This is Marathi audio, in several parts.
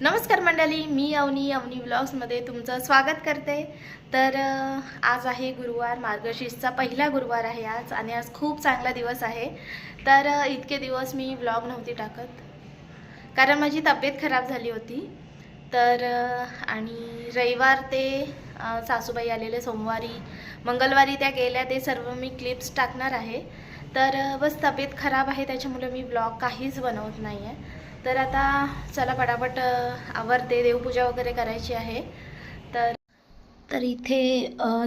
नमस्कार मंडळी मी अवनी अवनी ब्लॉग्समध्ये तुमचं स्वागत करते. तर आज आहे गुरुवार मार्गशीर्षचा पहिला गुरुवार आहे आज आणि आज खूप चांगला दिवस आहे. तर इतके दिवस मी ब्लॉग नव्हती टाकत कारण माझी तब्येत खराब झाली होती. तर आणि रविवार ते सासूबाई आलेले सोमवारी मंगळवारी त्या गेल्या ते सर्व मी क्लिप्स टाकणार आहे. तर बस तब्येत खराब आहे त्याच्यामुळे मी ब्लॉग काहीच बनवत नाही आहे तर आता चला पटापट आवरते देवपूजा वगैरे करायची आहे. तर तर इथे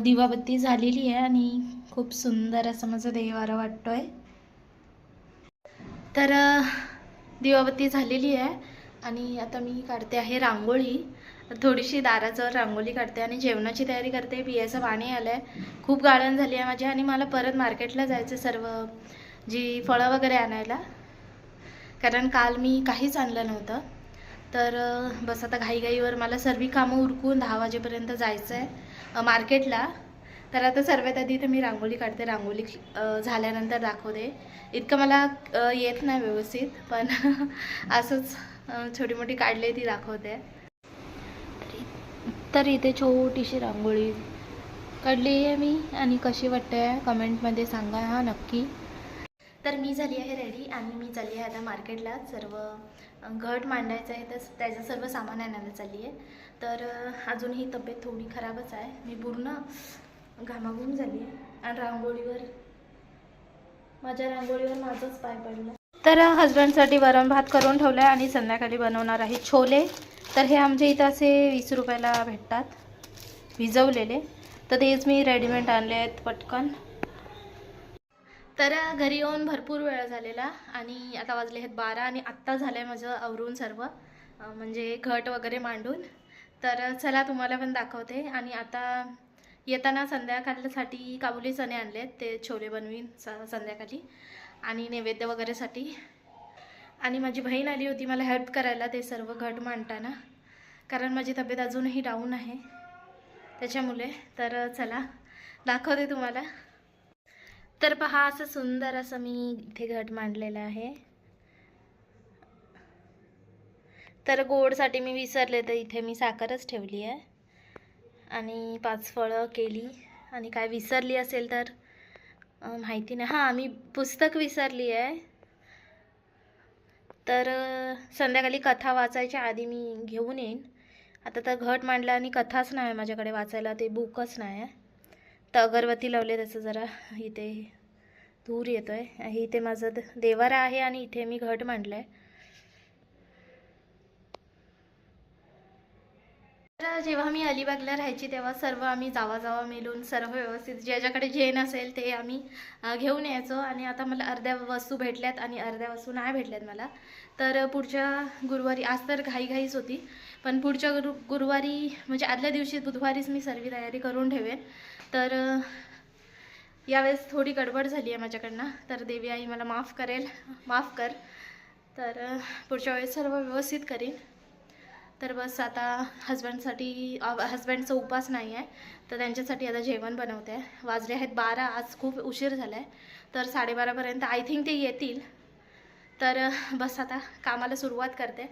दिवाबत्ती झालेली आहे आणि खूप सुंदर असं माझं देवारा वाटतोय. तर दिवाबत्ती झालेली आहे आणि आता मी काढते आहे रांगोळी. थोडीशी दाराजवळ रांगोळी काढते आणि जेवणाची तयारी करते. पियाचं पाणी आलं आहे खूप गाळण झाली आहे माझी आणि मला परत मार्केटला जायचं सर्व जी फळं वगैरे आणायला. कारण काल मी काहीच आणलं नव्हतं. तर बस आता घाईघाईवर मला सर्व कामं उरकून दहा वाजेपर्यंत जायचं आहे मार्केटला. तर आता सर्वात आधी तर मी रांगोळी काढते रांगोळी झाल्यानंतर दाखवते. इतकं मला येत नाही व्यवस्थित पण असंच छोटी मोठी काढली ती दाखवते. तर इथे छोटीशी रांगोळी काढली आहे मी. आणि कशी वाटते कमेंटमध्ये सांगा हा नक्की. तर मी झाली आहे रेडी आणि मी चालली आहे आता मार्केटला. सर्व घट मांडायचं आहे तर त्याचं सर्व सामान आणायला चालली आहे. तर अजूनही अजून ही तब्येत थोडी खराबच आहे. मी पूर्ण घामाघूम झाली आहे. आणि रांगोळीवर माझ्या रांगोळीवर माझंच पाय पडलं. तर हजबंडसाठी वरण भात करून ठेवलं आहे आणि संध्याकाळी बनवणार आहे छोले. तर हे आमच्या इथं असे वीस रुपयाला भेटतात भिजवलेले तर तेच मी रेडीमेड आणले आहेत पटकन. तर घरी येऊन भरपूर वेळ झालेला आणि आता वाजले आहेत बारा आणि आत्ता झालं आहे माझं आवरून सर्व. म्हणजे घट वगैरे मांडून. तर चला तुम्हाला पण दाखवते. आणि आता येताना संध्याकाळसाठी काबुली चणे आणलेत. ते छोले बनवीन स संध्याकाळी. आणि नैवेद्य वगैरेसाठी आणि माझी बहीण आली होती मला हेल्प करायला ते सर्व घट मांडताना. कारण माझी तब्येत अजूनही डाऊन आहे. त्याच्यामुळे. तर चला दाखवते तुम्हाला. तर पहा असं सुंदर असं मी इथे घट मांडलेलं आहे. तर गोडसाठी मी विसरले तर इथे मी साखरच ठेवली आहे. आणि पाच फळं केली. आणि काय विसरली असेल तर माहिती नाही. हां मी पुस्तक विसरली आहे. तर संध्याकाळी कथा वाचायच्या आधी मी घेऊन येईन. आता तर घट मांडला आणि कथाच नाही आहे माझ्याकडे वाचायला ते बुकच नाही आहे. तर अगरबत्ती लावले त्याचं जरा इथे धूर येतो आहे इथे माझं द- देवारा आहे आणि इथे मी घट मांडलंय. तर जेव्हा मी अलिबागला राहायची तेव्हा सर्व आम्ही जावा जावा मिळून सर्व व्यवस्थित ज्याच्याकडे जे असेल ते आम्ही घेऊन यायचो. आणि आता मला अर्ध्या वस्तू भेटल्यात आणि अर्ध्या वस्तू नाही भेटल्यात मला. तर पुढच्या गुरुवारी आज तर घाईघाईच होती पण पुढच्या गुरु गुरुवारी म्हणजे आदल्या दिवशी बुधवारीच मी सर्व तयारी करून ठेवेन. तर यावेळेस थोडी गडबड झाली आहे माझ्याकडनं. तर देवी आई मला माफ करेल. माफ कर. तर पुढच्या वेळेस सर्व व्यवस्थित करीन. तर बस आता हजबंडसाठी हजबंडचा उपास नाही आहे तर त्यांच्यासाठी आता जेवण बनवते. आहे वाजले आहेत बारा. आज खूप उशीर झाला आहे तर साडेबारापर्यंत आय थिंक ते येतील. तर बस आता कामाला सुरुवात करते.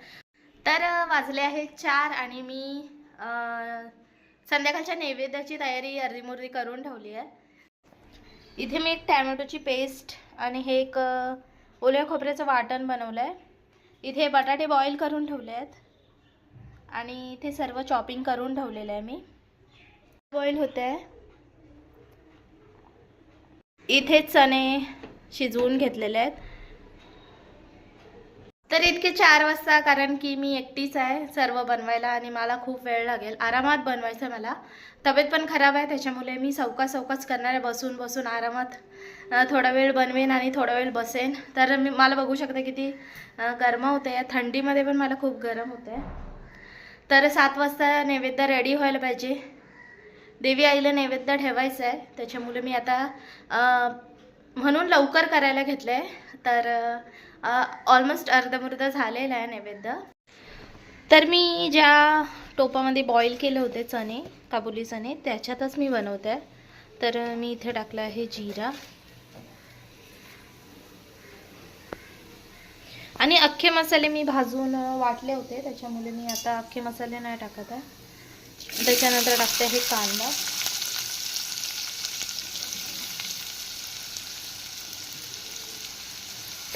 तर वाजले आहेत चार आणि मी आ... संध्याकाळच्या नैवेद्याची तयारी अर्धीमुर्धी करून ठेवली आहे. इथे मी एक टॅमॅटोची पेस्ट आणि हे एक ओल्या खोबऱ्याचं वाटण बनवलं आहे. इथे बटाटे बॉईल करून ठेवले आहेत. आणि इथे सर्व चॉपिंग करून ठेवलेलं आहे मी. बॉईल होते आहे. इथे चणे शिजवून घेतलेले आहेत. तर इतके चार वाजता कारण की मी एकटीच आहे सर्व बनवायला आणि मला खूप वेळ लागेल. आरामात बनवायचं आहे मला. तब्येत पण खराब आहे त्याच्यामुळे मी चौका चौकाच करणार आहे. बसून बसून आरामात थोडा वेळ बनवेन आणि थोडा वेळ बसेन. तर मी मला बघू शकते किती अं, गरम होते. थंडीमध्ये पण मला खूप गरम होते. तर सात वाजता नैवेद्य रेडी व्हायला पाहिजे. देवी आईला नैवेद्य ठेवायचं आहे त्याच्यामुळे मी आता म्हणून लवकर करायला घेतलं आहे तर ऑलमोस्ट अर्धमुर्ध झालेलं आहे नैवेद्य. तर मी ज्या टोपामध्ये बॉईल केले होते चणे काबुली चणे त्याच्यातच मी बनवते. आहे तर मी इथे टाकलं आहे जिरा. आणि अख्खे मसाले मी भाजून वाटले होते त्याच्यामुळे मी आता अख्खे मसाले नाही टाकत आहे. त्याच्यानंतर टाकते हे कांदा.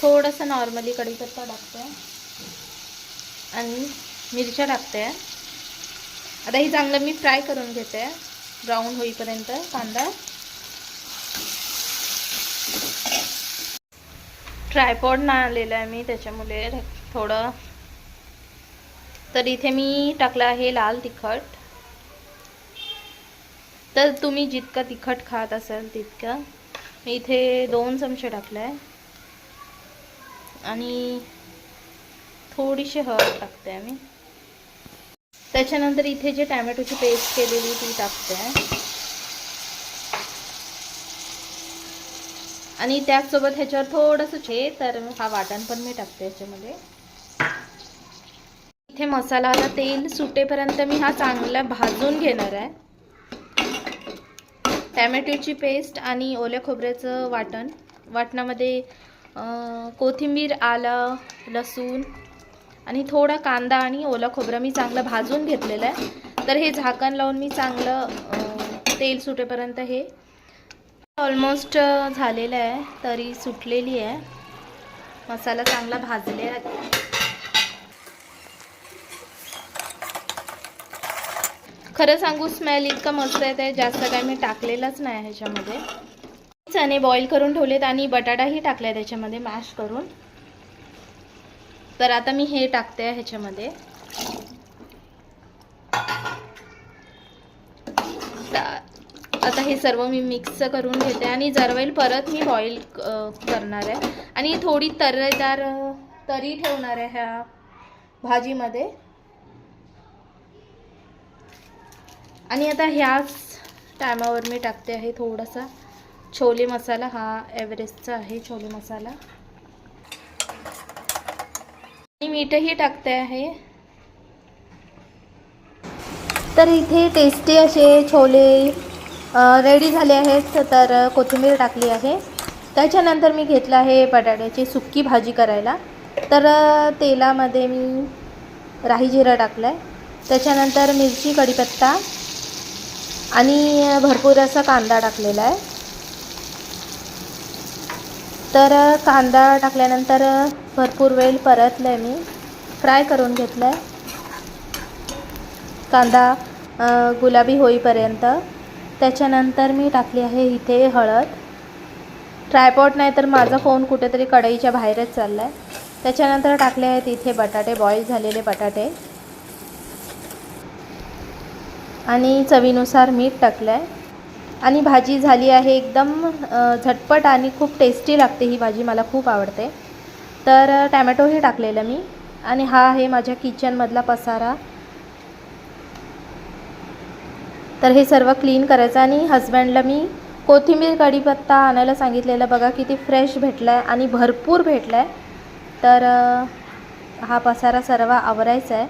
थोडंसं नॉर्मली कढीपत्ता टाकते. आणि मिरच्या टाकते. आता ही चांगलं मी फ्राय करून घेते. ब्राऊन होईपर्यंत कांदा. ट्रायपॉड ना आलेला आहे मी त्याच्यामुळे थोडं. तर इथे मी टाकलं आहे लाल तिखट. तर तुम्ही जितकं तिखट खात असाल तितकं. मी इथे दोन चमचे टाकलं आहे आणि थोडीशी हळद टाकते मी त्याच्यानंतर इथे जे टॅमॅटोची पेस्ट केलेली ती टाकते. आणि त्याचसोबत ह्याच्यावर थोडंसं छे तर हा वाटण पण मी टाकते ह्याच्यामध्ये. इथे मसाल्याला तेल सुटेपर्यंत मी हा चांगला भाजून घेणार आहे. टॅमॅटोची पेस्ट आणि ओल्या खोबऱ्याचं वाटण. वाटणामध्ये कोथिंबीर आलं लसूण आणि थोडा कांदा आणि ओला खोबरं मी चांगलं भाजून घेतलेलं आहे. तर हे झाकण लावून मी चांगलं तेल सुटेपर्यंत हे ऑलमोस्ट झालेलं आहे तरी सुटलेली आहे. मसाला चांगला भाजलेला खरं सांगू स्मेल इतका मस्त येते जास्त काय मी टाकलेलंच नाही ह्याच्यामध्ये. चणे बॉईल करून ठेवलेत आणि बटाटाही टाकलाय त्याच्यामध्ये मॅश करून. तर आता मी हे टाकते ह्याच्यामध्ये. आता हे सर्व मी मिक्स करून घेते आणि जरवेल परत मी बॉईल करणार आहे. आणि थोडी तर्रेदार तरी ठेवणार आहे ह्या भाजीमध्ये. आणि आता ह्याच टायमावर मी टाकते आहे थोडासा. छोले मसाला हा एव्हरेस्टचा आहे छोले मसाला. आणि मीठही टाकते आहे. तर इथे टेस्टी असे छोले रेडी झाले आहेत. तर कोथिंबीर टाकली आहे. त्याच्यानंतर मी घेतलं आहे बटाट्याची सुक्की भाजी करायला. तर तेलामध्ये मी राई जिरं टाकलं आहे त्याच्यानंतर मिरची कढीपत्ता आणि भरपूर असा कांदा टाकलेला आहे. तर कांदा टाकल्यानंतर भरपूर वेळ परतलं आहे मी. फ्राय करून घेतलं आहे कांदा गुलाबी होईपर्यंत. त्याच्यानंतर मी टाकली आहे इथे हळद. ट्रायपॉट नाही तर माझा फोन कुठेतरी कढईच्या बाहेरच चालला आहे त्याच्यानंतर टाकले आहेत इथे बटाटे बॉईल झालेले बटाटे. आणि चवीनुसार मीठ टाकलं आहे आणि भाजी झाली आहे एकदम झटपट आणि खूप टेस्टी लागते ही भाजी मला खूप आवडते. तर टॅमॅटोही टाकलेलं मी आणि हा आहे माझ्या किचनमधला पसारा. तर हे सर्व क्लीन करायचं आणि हजबंडला मी कोथिंबीर कढीपत्ता आणायला सांगितलेलं. बघा किती फ्रेश भेटला आहे आणि भरपूर भेटला आहे तर हा पसारा सर्व आवरायचा आहे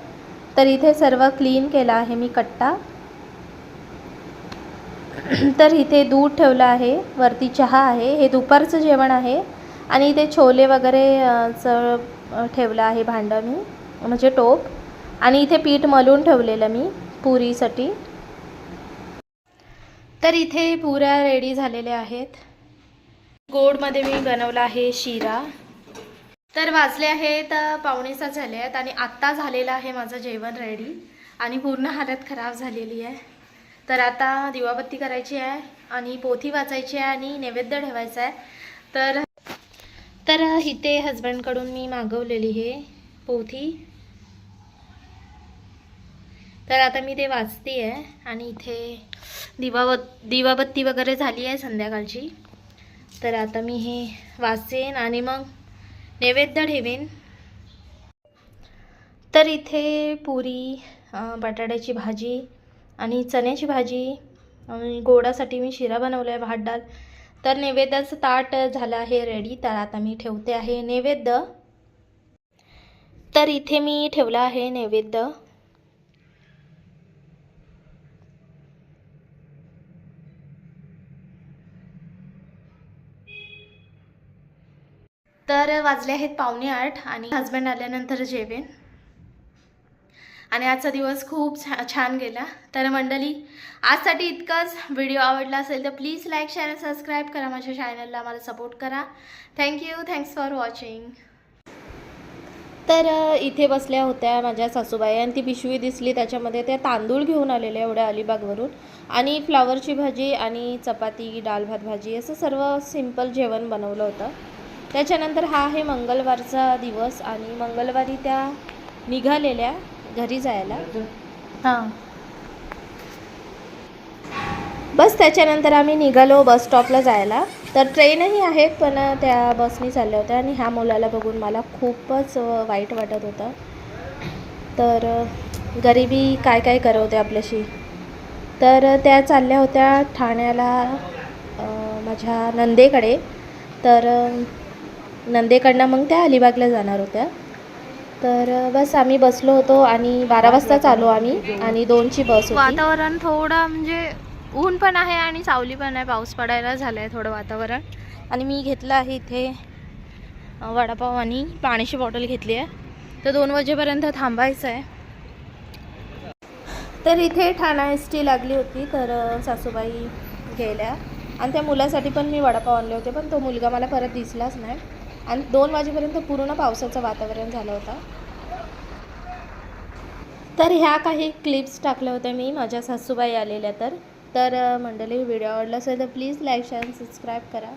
तर इथे सर्व क्लीन केला आहे मी कट्टा. तर इथे दूध ठेवलं आहे वरती चहा आहे हे दुपारचं जेवण आहे. आणि इथे छोले वगैरे चं च ठेवलं आहे भांडं मी म्हणजे टोप. आणि इथे पीठ मलून ठेवलेलं मी पुरीसाठी. तर इथे पुऱ्या रेडी झालेल्या आहेत. गोडमध्ये मी बनवला आहे शिरा. तर वाजले आहेत अ, पावणेसात झाले आहेत आणि आत्ता झालेलं आहे माझं जेवण रेडी. आणि पूर्ण हालत खराब झालेली आहे. तर आता दिवाबत्ती करायची आहे आणि पोथी वाचायची आहे आणि नैवेद्य ठेवायचा आहे. तर तर इथे हजबंडकडून मी मागवलेली हे पोथी. तर आता मी ते वाचते आहे आणि इथे दिवाबत दिवाबत्ती वगैरे झाली आहे संध्याकाळची. तर आता मी हे वाचेन आणि मग नैवेद्य ठेवेन. तर इथे पुरी बटाट्याची भाजी आणि चण्याची भाजी आणि गोडासाठी मी शिरा बनवला आहे भात डाळ. तर नैवेद्याचं ताट झालं आहे रेडी तर आता मी ठेवते आहे नैवेद्य. तर इथे मी ठेवला आहे नैवेद्य. तर वाजले आहेत पावणे आठ आणि हस्बंड आल्यानंतर जेवेन आणि आजचा दिवस खूप छा छान गेला. तर मंडळी आजसाठी इतकंच. व्हिडिओ आवडला असेल तर प्लीज लाईक शेअर आणि सबस्क्राईब करा माझ्या चॅनलला मला सपोर्ट करा. थँक्यू थँक्स फॉर वॉचिंग तर इथे बसल्या होत्या माझ्या सासूबाई आणि ती पिशवी दिसली. त्याच्यामध्ये त्या तांदूळ घेऊन आलेल्या एवढ्या अलिबागवरून. आणि फ्लावरची भाजी आणि चपाती डाल भात भाजी असं सर्व सिंपल जेवण बनवलं होतं. त्याच्यानंतर हा आहे मंगळवारचा दिवस आणि मंगळवारी त्या निघालेल्या. घरी जायला? हां. बस त्याच्यानंतर आम्ही निघालो बस स्टॉपला जायला. तर ट्रेनही आहेत पण त्या बसनी चालल्या होत्या आणि ह्या मुलाला बघून मला खूपच वाईट वाटत होतं. तर गरिबी काय काय करवते आपल्याशी? तर त्या चालल्या होत्या ठाण्याला माझ्या नंदेकडे. तर नंदेकडनं मग त्या अलिबागला जाणार होत्या. तर बस आम्ही बसलो होतो आणि बारा वाजता चालू आम्ही आणि दोनची बस होती. वातावरण थोडं म्हणजे ऊन पण आहे आणि सावली पण आहे. पाऊस पडायला झालं आहे थोडं वातावरण. आणि मी घेतलं आहे इथे वडापाव आणि पाण्याची बॉटल घेतली आहे. तर दोन वाजेपर्यंत थांबायचं आहे. तर इथे ठाणा एस टी लागली होती तर सासूबाई गेल्या. आणि त्या मुलासाठी पण मी वडापाव आणले होते पण तो मुलगा मला परत दिसलाच नाही. आणि दोन वाजेपर्यंत पूर्ण पावसाचं वातावरण झालं होतं. तर ह्या काही क्लिप्स टाकल्या होत्या मी माझ्या सासूबाई आलेल्या तर. तर मंडळी व्हिडिओ आवडला असेल तर प्लीज लाईक शेअर सबस्क्राईब करा.